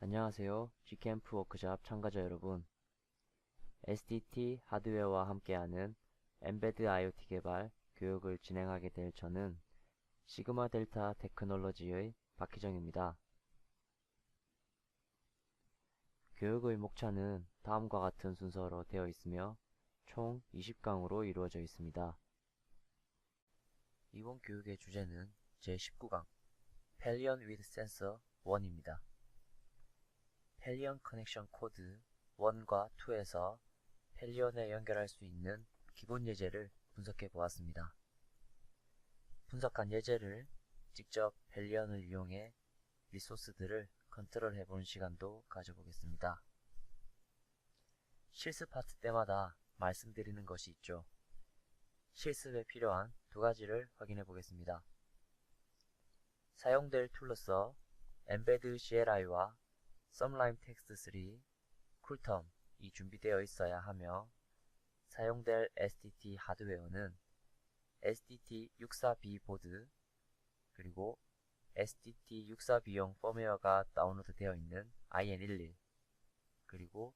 안녕하세요. G캠프 워크샵 참가자 여러분. SDT 하드웨어와 함께하는 엠베드 IoT 개발 교육을 진행하게 될 저는 시그마 델타 테크놀로지의 박희정입니다. 교육의 목차는 다음과 같은 순서로 되어 있으며 총 20강으로 이루어져 있습니다. 이번 교육의 주제는 제19강 펠리언 위드 센서 1입니다. 펠리언 커넥션 코드 1과 2에서 펠리언에 연결할 수 있는 기본 예제를 분석해 보았습니다. 분석한 예제를 직접 펠리언을 이용해 리소스들을 컨트롤해 보는 시간도 가져보겠습니다. 실습 파트 때마다 말씀드리는 것이 있죠. 실습에 필요한 두 가지를 확인해 보겠습니다. 사용될 툴로서 엠베드 CLI와 썸라임 텍스트 3, 쿨텀이 준비되어 있어야 하며 사용될 STT 하드웨어는 STT64B 보드 그리고 STT64B용 펌웨어가 다운로드 되어 있는 IN11 그리고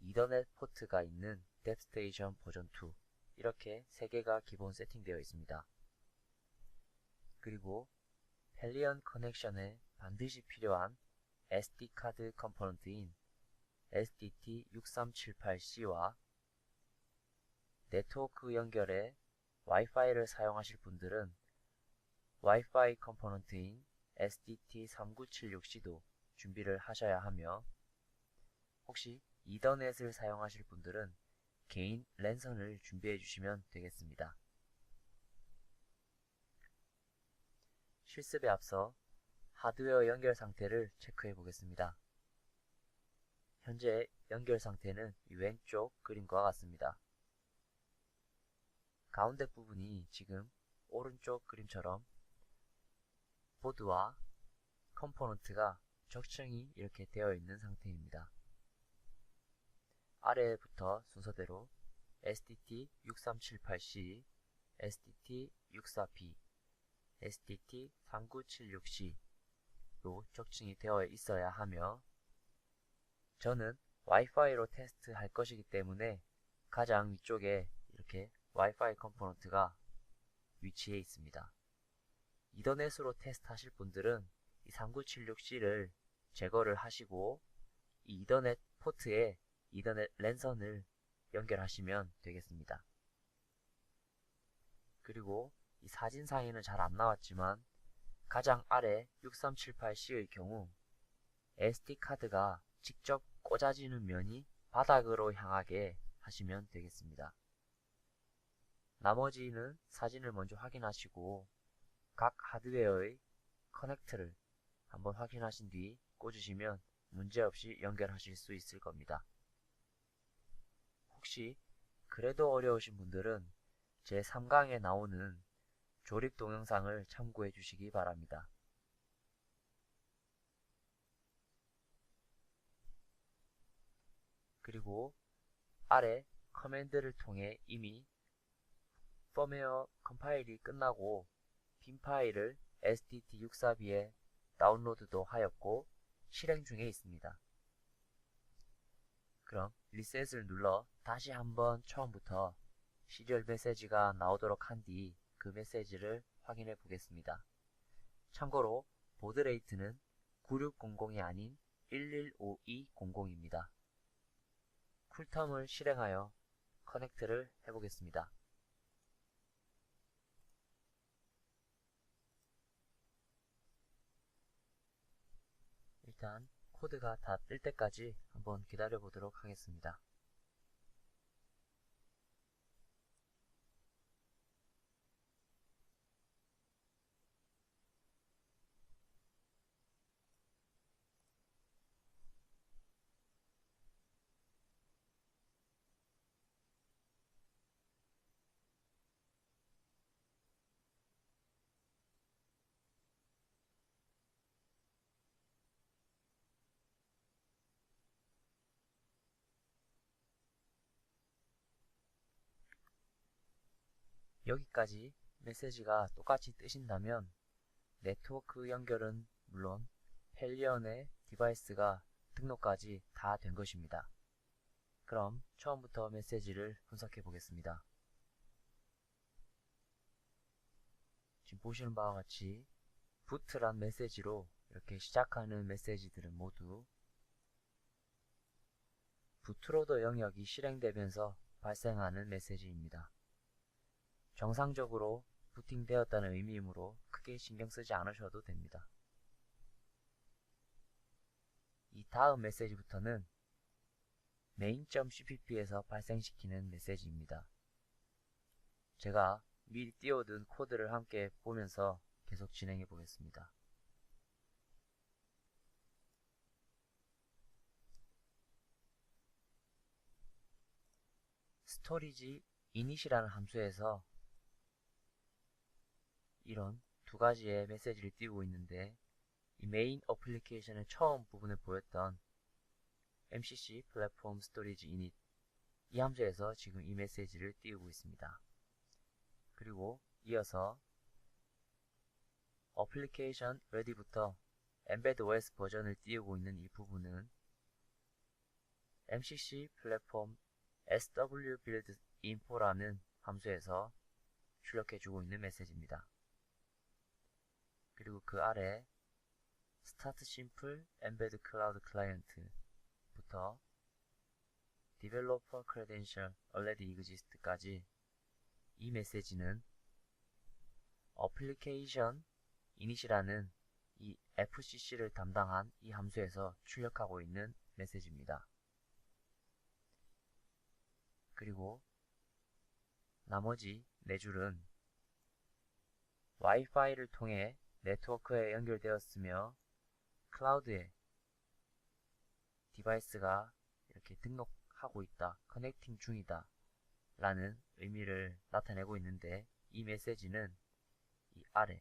이더넷 포트가 있는 뎁스테이션 버전 2 이렇게 3개가 기본 세팅되어 있습니다. 그리고 펠리언 커넥션에 반드시 필요한 SD카드 컴포넌트인 SDT6378C와 네트워크 연결에 와이파이를 사용하실 분들은 와이파이 컴포넌트인 SDT3976C도 준비를 하셔야 하며 혹시 이더넷을 사용하실 분들은 개인 랜선을 준비해 주시면 되겠습니다. 실습에 앞서 하드웨어 연결 상태를 체크해 보겠습니다. 현재 연결 상태는 왼쪽 그림과 같습니다. 가운데 부분이 지금 오른쪽 그림처럼 보드와 컴포넌트가 적층이 이렇게 되어 있는 상태입니다. 아래부터 순서대로 STT6378C, STT64B, STT3976C 로 적층이 되어 있어야 하며 저는 와이파이로 테스트 할 것이기 때문에 가장 위쪽에 이렇게 와이파이 컴포넌트가 위치해 있습니다. 이더넷으로 테스트 하실 분들은 이 3976C를 제거를 하시고 이 이더넷 포트에 이더넷 랜선을 연결하시면 되겠습니다. 그리고 이 사진상에는 잘 안 나왔지만 가장 아래 6378C의 경우 SD카드가 직접 꽂아지는 면이 바닥으로 향하게 하시면 되겠습니다. 나머지는 사진을 먼저 확인하시고 각 하드웨어의 커넥트를 한번 확인하신 뒤 꽂으시면 문제없이 연결하실 수 있을 겁니다. 혹시 그래도 어려우신 분들은 제 3강에 나오는 조립 동영상을 참고해 주시기 바랍니다. 그리고 아래 커맨드를 통해 이미 펌웨어 컴파일이 끝나고 빈 파일을 STT64B에 다운로드도 하였고 실행 중에 있습니다. 그럼 리셋을 눌러 다시 한번 처음부터 시리얼 메시지가 나오도록 한 뒤 그 메시지를 확인해 보겠습니다. 참고로 보드 레이트는 9600이 아닌 115200입니다. 쿨텀을 실행하여 커넥트를 해보겠습니다. 일단 코드가 다 뜰 때까지 한번 기다려 보도록 하겠습니다. 여기까지 메시지가 똑같이 뜨신다면 네트워크 연결은 물론 펠리언의 디바이스가 등록까지 다 된 것입니다. 그럼 처음부터 메시지를 분석해 보겠습니다. 지금 보시는 바와 같이 부트란 메시지로 이렇게 시작하는 메시지들은 모두 부트로더 영역이 실행되면서 발생하는 메시지입니다. 정상적으로 부팅되었다는 의미이므로 크게 신경 쓰지 않으셔도 됩니다. 이 다음 메시지부터는 main.cpp에서 발생시키는 메시지입니다. 제가 미리 띄워둔 코드를 함께 보면서 계속 진행해 보겠습니다. 스토리지 init이라는 함수에서 이런 두 가지의 메시지를 띄우고 있는데 이 메인 어플리케이션의 처음 부분에 보였던 MCC 플랫폼 스토리지 init 이 함수에서 지금 이 메시지를 띄우고 있습니다. 그리고 이어서 어플리케이션 레디부터 embed OS 버전을 띄우고 있는 이 부분은 MCC 플랫폼 SW build info라는 함수에서 출력해주고 있는 메시지입니다. 그리고 그 아래 start simple embed cloud client부터 developer credential already exist까지 이 메시지는 application init이라는 이 FCC를 담당한 이 함수에서 출력하고 있는 메시지입니다. 그리고 나머지 네 줄은 와이파이를 통해 네트워크에 연결되었으며 클라우드에 디바이스가 이렇게 등록하고 있다, 커넥팅 중이다 라는 의미를 나타내고 있는데 이 메시지는 이 아래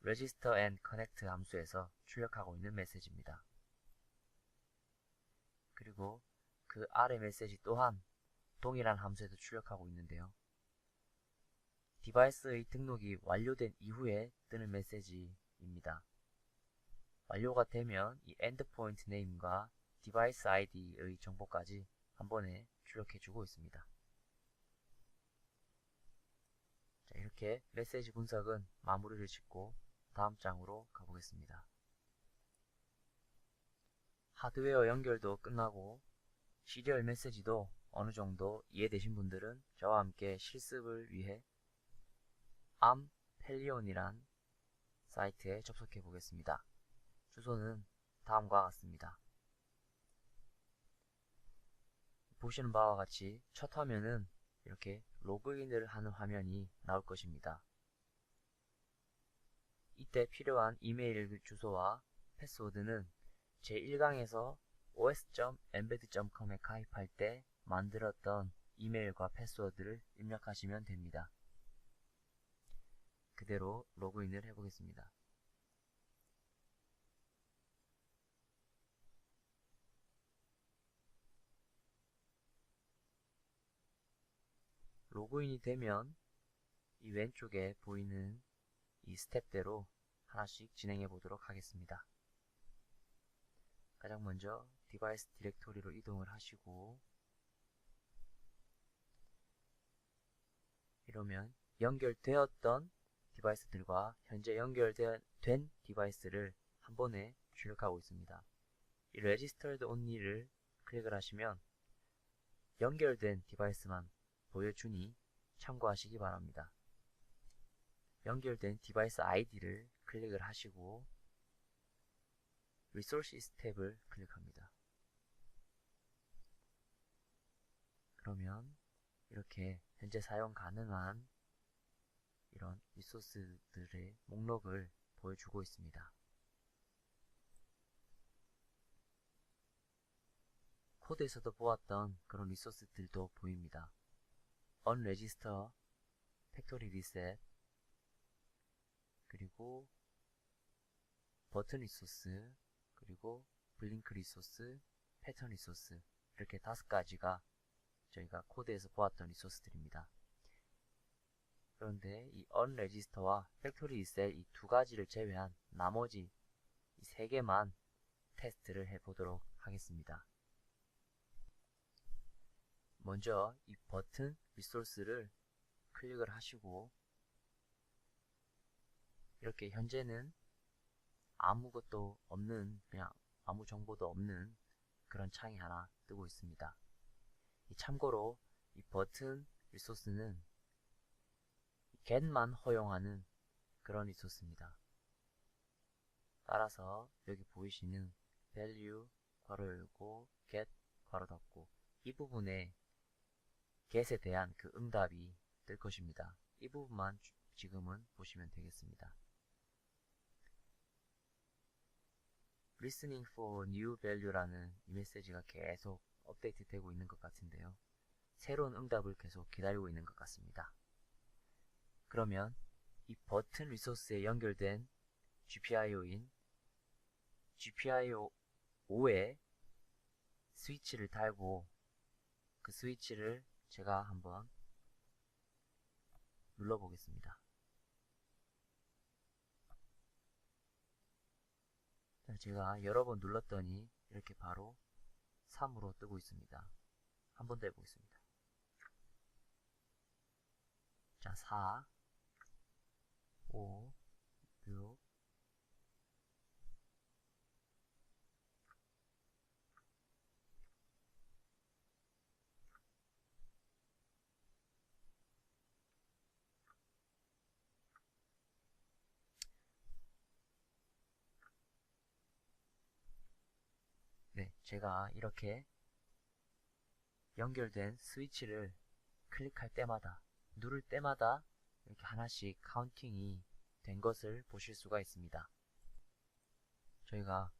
register and connect 함수에서 출력하고 있는 메시지입니다. 그리고 그 아래 메시지 또한 동일한 함수에서 출력하고 있는데요. 디바이스의 등록이 완료된 이후에 뜨는 메시지입니다. 완료가 되면 이 endpoint name과 device id의 정보까지 한 번에 출력해주고 있습니다. 자, 이렇게 메시지 분석은 마무리를 짓고 다음 장으로 가보겠습니다. 하드웨어 연결도 끝나고 시리얼 메시지도 어느 정도 이해되신 분들은 저와 함께 실습을 위해 암펠리온이란 사이트에 접속해 보겠습니다. 주소는 다음과 같습니다. 보시는 바와 같이 첫 화면은 이렇게 로그인을 하는 화면이 나올 것입니다. 이때 필요한 이메일 주소와 패스워드는 제1강에서 os.embed.com에 가입할 때 만들었던 이메일과 패스워드를 입력하시면 됩니다. 그대로 로그인을 해보겠습니다. 로그인이 되면 이 왼쪽에 보이는 이 스텝대로 하나씩 진행해 보도록 하겠습니다. 가장 먼저 디바이스 디렉토리로 이동을 하시고 이러면 연결되었던 디바이스들과 현재 연결된 디바이스를 한 번에 출력하고 있습니다. 이 Registered Only를 클릭을 하시면 연결된 디바이스만 보여주니 참고하시기 바랍니다. 연결된 디바이스 아이디를 클릭을 하시고 Resources 탭을 클릭합니다. 그러면 이렇게 현재 사용 가능한 이런 리소스들의 목록을 보여주고 있습니다. 코드에서도 보았던 그런 리소스들도 보입니다. unregister, factory reset, 그리고 버튼 리소스, 그리고 블링크 리소스, 패턴 리소스 이렇게 다섯 가지가 저희가 코드에서 보았던 리소스들입니다. 그런데 이 unregister와 factory reset 이두 가지를 제외한 나머지 세 개만 테스트를 해보도록 하겠습니다. 먼저 이 버튼 리소스를 클릭을 하시고 이렇게 현재는 아무것도 없는 그냥 아무 정보도 없는 그런 창이 하나 뜨고 있습니다. 참고로 이 버튼 리소스는 get만 허용하는 그런 리소스입니다. 따라서 여기 보이시는 value 괄호 열고 get 괄호 닫고 이 부분에 get에 대한 그 응답이 뜰 것입니다. 이 부분만 지금은 보시면 되겠습니다. listening for new value라는 이 메시지가 계속 업데이트 되고 있는 것 같은데요. 새로운 응답을 계속 기다리고 있는 것 같습니다. 그러면 이 버튼 리소스에 연결된 GPIO인 GPIO5에 스위치를 달고 그 스위치를 제가 한번 눌러 보겠습니다. 제가 여러 번 눌렀더니 이렇게 바로 3으로 뜨고 있습니다. 한 번 더 해보겠습니다. 자, 4, 5, 6, 네, 제가 이렇게 연결된 스위치를 클릭할 때마다 누를 때마다 이렇게 하나씩 카운팅이 된 것을 보실 수가 있습니다. 저희가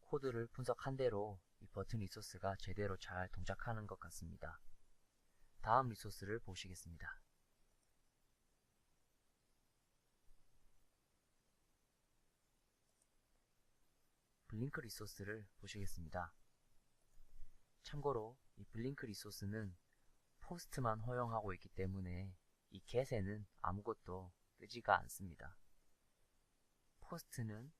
코드를 분석한 대로 이 버튼 리소스가 제대로 잘 동작하는 것 같습니다. 다음 리소스를 보시겠습니다. 블링크 리소스를 보시겠습니다. 참고로 이 블링크 리소스는 포스트만 허용하고 있기 때문에 이 get에는 아무것도 뜨지가 않습니다. 포스트는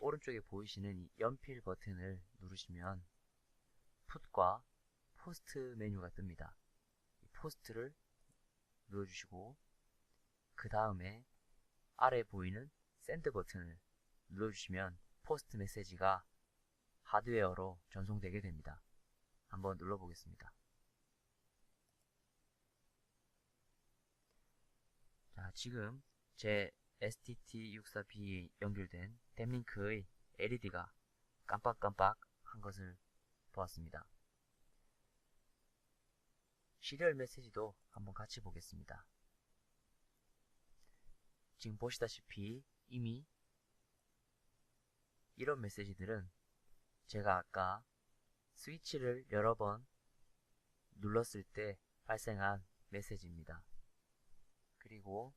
오른쪽에 보이시는 이 연필 버튼을 누르시면 풋과 포스트 메뉴가 뜹니다. 이 포스트를 눌러주시고 그 다음에 아래 보이는 샌드 버튼을 눌러주시면 포스트 메시지가 하드웨어로 전송되게 됩니다. 한번 눌러보겠습니다. 자, 지금 제 STT64B에 연결된 댐링크의 LED가 깜빡깜빡 한 것을 보았습니다. 시리얼 메시지도 한번 같이 보겠습니다. 지금 보시다시피 이미 이런 메시지들은 제가 아까 스위치를 여러 번 눌렀을 때 발생한 메시지입니다. 그리고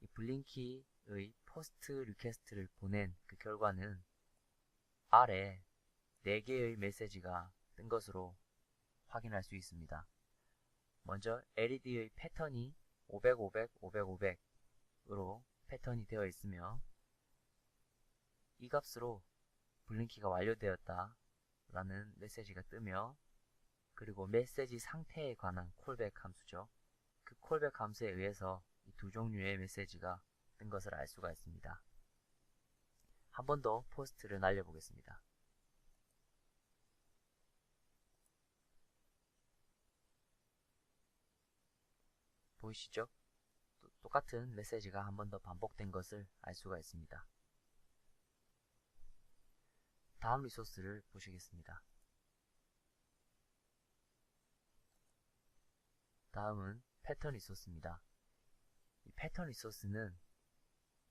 이 블링키의 포스트 리퀘스트를 보낸 그 결과는 아래 4개의 메시지가 뜬 것으로 확인할 수 있습니다. 먼저 LED의 패턴이 500, 500, 500, 500 으로 패턴이 되어 있으며 이 값으로 블링키가 완료되었다 라는 메시지가 뜨며 그리고 메시지 상태에 관한 콜백 함수죠. 그 콜백 함수에 의해서 이 두 종류의 메시지가 뜬 것을 알 수가 있습니다. 한 번 더 포스트를 날려보겠습니다. 보이시죠? 똑같은 메시지가 한 번 더 반복된 것을 알 수가 있습니다. 다음 리소스를 보시겠습니다. 다음은 패턴 리소스입니다. 이 패턴 리소스는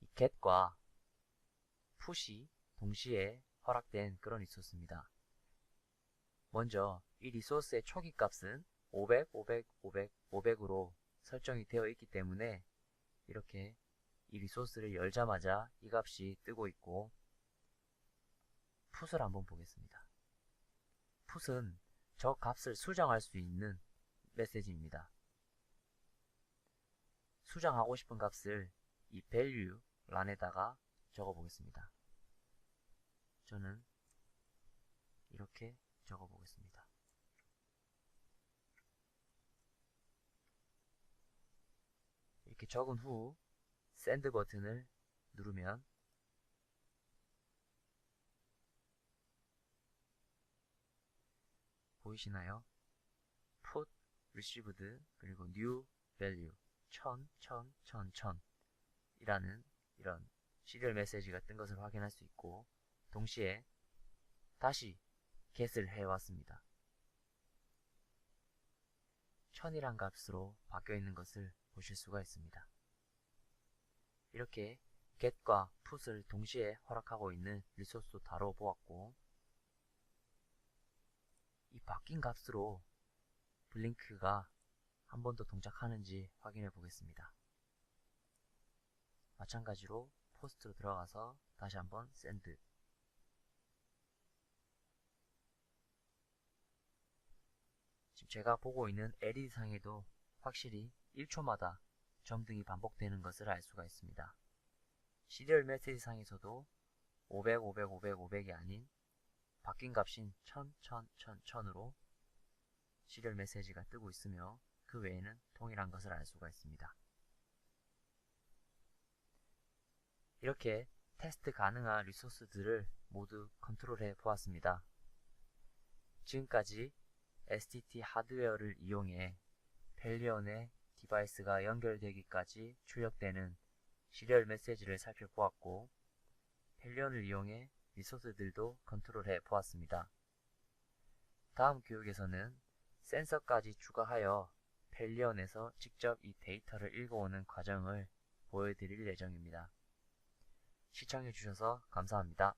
이 get과 push이 동시에 허락된 그런 리소스입니다. 먼저 이 리소스의 초기 값은 500, 500, 500, 500으로 설정이 되어 있기 때문에 이렇게 이 리소스를 열자마자 이 값이 뜨고 있고 풋을 한번 보겠습니다. 풋은 저 값을 수정할 수 있는 메시지입니다. 수정하고 싶은 값을 이 value 란에다가 적어 보겠습니다. 저는 이렇게 적어 보겠습니다. 이렇게 적은 후 샌드 버튼을 누르면 보이시나요? put received 그리고 new value 1000, 1000, 1000, 1000 이라는 이런 시리얼 메시지가 뜬 것을 확인할 수 있고 동시에 다시 get을 해왔습니다. 1000이란 값으로 바뀌어 있는 것을 보실 수가 있습니다. 이렇게 get과 put을 동시에 허락하고 있는 리소스도 다뤄 보았고 이 바뀐 값으로 블링크가 한 번 더 동작하는지 확인해 보겠습니다. 마찬가지로 포스트로 들어가서 다시 한번 샌드 지금 제가 보고 있는 LED 상에도 확실히 1초마다 점등이 반복되는 것을 알 수가 있습니다. 시리얼 메시지 상에서도 500, 500, 500, 500이 아닌 바뀐 값인 1000, 1000, 1000, 1000으로 시리얼 메시지가 뜨고 있으며 그 외에는 동일한 것을 알 수가 있습니다. 이렇게 테스트 가능한 리소스들을 모두 컨트롤해 보았습니다. 지금까지 STT 하드웨어를 이용해 펠리언의 디바이스가 연결되기까지 출력되는 시리얼 메시지를 살펴보았고 펠리언을 이용해 리소스들도 컨트롤해 보았습니다. 다음 교육에서는 센서까지 추가하여 펠리언에서 직접 이 데이터를 읽어오는 과정을 보여드릴 예정입니다. 시청해주셔서 감사합니다.